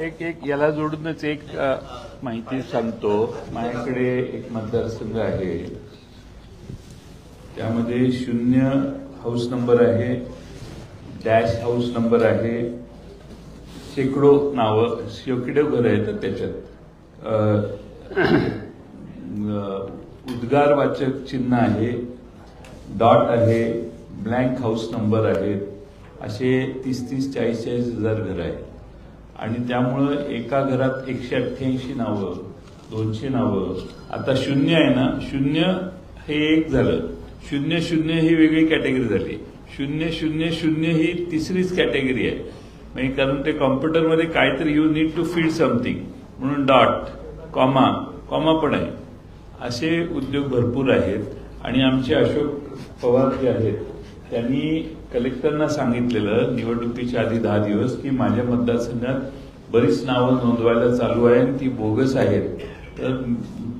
एक एक याला जोडूनच एक माहिती सांगतो. माझ्याकडे एक मतदारसंघ आहे. त्यामध्ये शून्य हाऊस नंबर आहे डॅश हाऊस नंबर आहे शेकडो नावं शेकडो घर आहेत त्याच्यात. उद्गारवाचक चिन्ह आहे डॉट आहे ब्लँक हाऊस नंबर आहेत. असे तीस तीस चाळीस चाळीस हजार घरं आहेत. आणि त्यामुळं एका घरात एकशे अठ्ठ्याऐंशी नावं दोनशे नावं. आता शून्य आहे ना? शून्य हे एक झालं. शून्य शून्य ही वेगळी कॅटेगरी झाली. शून्य शून्य शून्य ही तिसरीच कॅटेगरी आहे. म्हणजे कारण ते कॉम्प्युटरमध्ये काहीतरी you need to feed something म्हणून डॉट कॉमा कॉमा पण आहे. असे उद्योग भरपूर आहेत. आणि आमचे अशोक पवार जे आहेत त्यांनी कलेक्टरना सांगितलेलं निवडणुकीच्या आधी दहा दिवस की माझ्या मतदारसंघात बरीच नावं नोंदवायला चालू आहे आणि ती बोगस आहेत. तर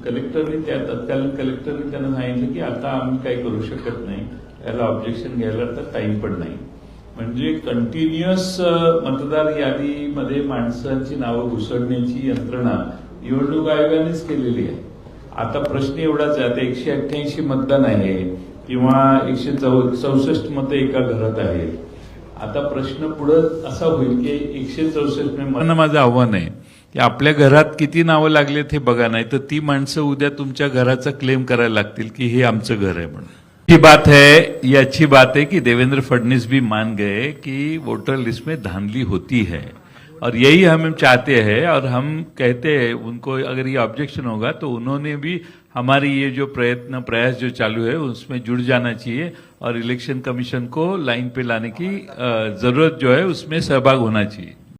कलेक्टरने त्या तत्कालीन कलेक्टरने त्यांना सांगितलं की आता आम्ही काही करू शकत नाही. याला ऑब्जेक्शन घ्यायला तर टाइम पण नाही. म्हणजे कंटिन्युअस मतदार यादीमध्ये माणसांची नावं घुसडण्याची यंत्रणा निवडणूक आयोगानेच केलेली आहे. आता प्रश्न एवढाच आहे आता एकशे अठ्ठ्याऐंशी मतदान आहे. किंवा एकशे चौ चौसष्ट मतं एका घरात आहेत. आता प्रश्न पुढं असा होईल की एकशे चौसष्ट मला माझं आव्हान आहे की आपल्या घरात किती नावं लागलेत हे बघा नाही तर ती माणसं उद्या तुमच्या घराचा क्लेम करायला लागतील की हे आमचं घर आहे म्हणून. ही बात है ये अच्छी बात है कि देवेंद्र फडणवीस भी मान गए कि वोटर लिस्ट में धांधली होती है. और यही हम चाहते हैं और हम कहते हैं, उनको अगर ये ऑब्जेक्शन होगा तो उन्होंने भी हमारी ये जो प्रयत्न, प्रयास जो चालू है, उसमें जुड़ जाना चाहिए और इलेक्शन कमीशन को लाइन पे लाने की ज़रूरत जो है, उसमें सहभाग होना चाहिए।